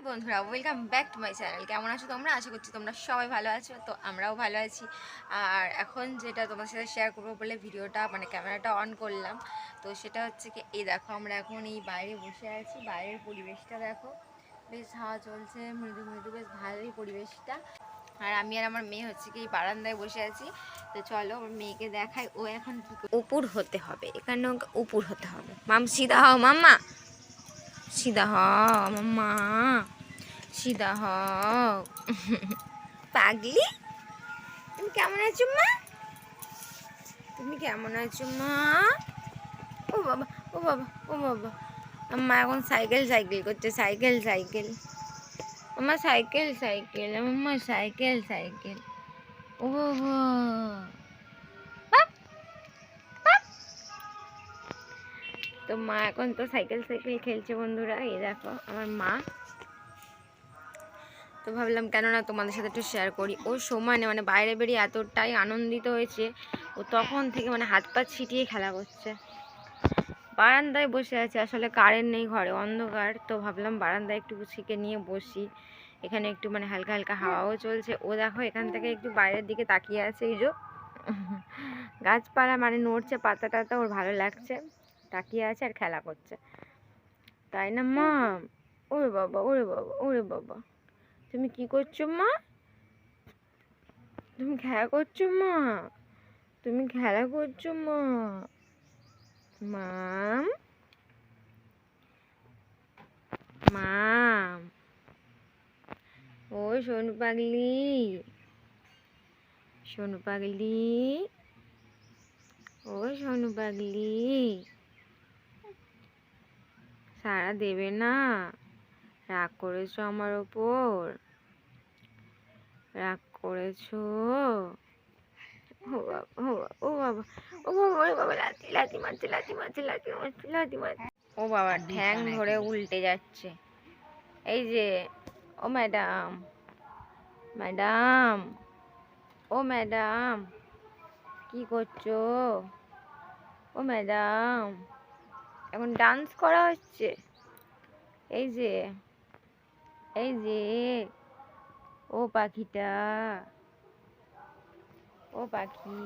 High বন্ধুরা welcome back to my channel কেমন আছো তোমরা? আশা করছি তোমরা সবাই ভালো আছো, তো আমরাও ভালো আছি। আর এখন যেটা তোমার সাথে শেয়ার করব বলে ভিডিওটা মানে ক্যামেরাটা অন করলাম, তো সেটা হচ্ছে কি, এই দেখো আমরা এখন এই বাইরে বসে আছি, বাইরের পরিবেশটা দেখো। বেশ হাওয়া চলছে, মৃদু মৃদু, বেশ ভালোই পরিবেশটা। আর আমি আর আমার মেয়ে হচ্ছে কি বারান্দায় বসে আছি। তো চলো, আমার মেয়েকে দেখাই, ও এখন কি উপুর হতে হবে। এখানে ওকে উপুর হতে হবে। মাম, সিধা হও মাম্মা। সিধা হও মাম্মা। সিধা, হও। পাগলি? তুমি কেমন আছো, মা? তুমি কেমন আছো, মা? ও বাবা ও বাবা ও বাবা। আম্মা এখন সাইকেল সাইকেল করছে, সাইকেল সাইকেল। আমার সাইকেল সাইকেল আমার সাইকেল সাইকেল। ও বাবা। তো মা এখন তো সাইকেল সাইকেল খেলছে বন্ধুরা, এই দেখো, আমার মা। তো ভাবলাম কেননা তোমাদের সাথে একটু শেয়ার করি। ও সমানে মানে বাইরে বেরিয়ে এতটাই আনন্দিত হয়েছে, ও তখন থেকে মানে হাত পা ছিটিয়ে খেলা করছে। বারান্দায় বসে আছে, আসলে কারেন্ট নেই ঘরে, অন্ধকার। তো ভাবলাম বারান্দায় একটু ছিকে নিয়ে বসি। এখানে একটু মানে হালকা হালকা হাওয়াও চলছে। ও দেখো এখান থেকে একটু বাইরের দিকে তাকিয়ে আছে, এই যে। গাছপালা মানে নড়ছে পাতা টাতা ওর ভালো লাগছে। তাকিয়ে আছে আর খেলা করছে। তাই না মা? ওরে বাবা ওরে বাবা ওরে বাবা। তুমি কি করছ মা? তুমি খেলা করছ মা? তুমি খেলা করছ মা? মাম? মাম? ও সোনু পাগলি। সোনু পাগলি। ও সোনু পাগলি। সারা দেবে না। রাগ করেছ আমার ওপর? রাগ করেছ? ও বাবা ও বাবা ও বাবা ও বাবা লাথি লাথি মারছে লাথি মারছে লাথি মারছে লাথি মারছে। ও বাবা ঠ্যাং ধরে উল্টে যাচ্ছে। এই যে ও ম্যাডাম ম্যাডাম ও ম্যাডাম কি করছ? ও ম্যাডাম এখন ডান্স করা হচ্ছে? এই যে এই যে ও পাখিটা ও পাখি।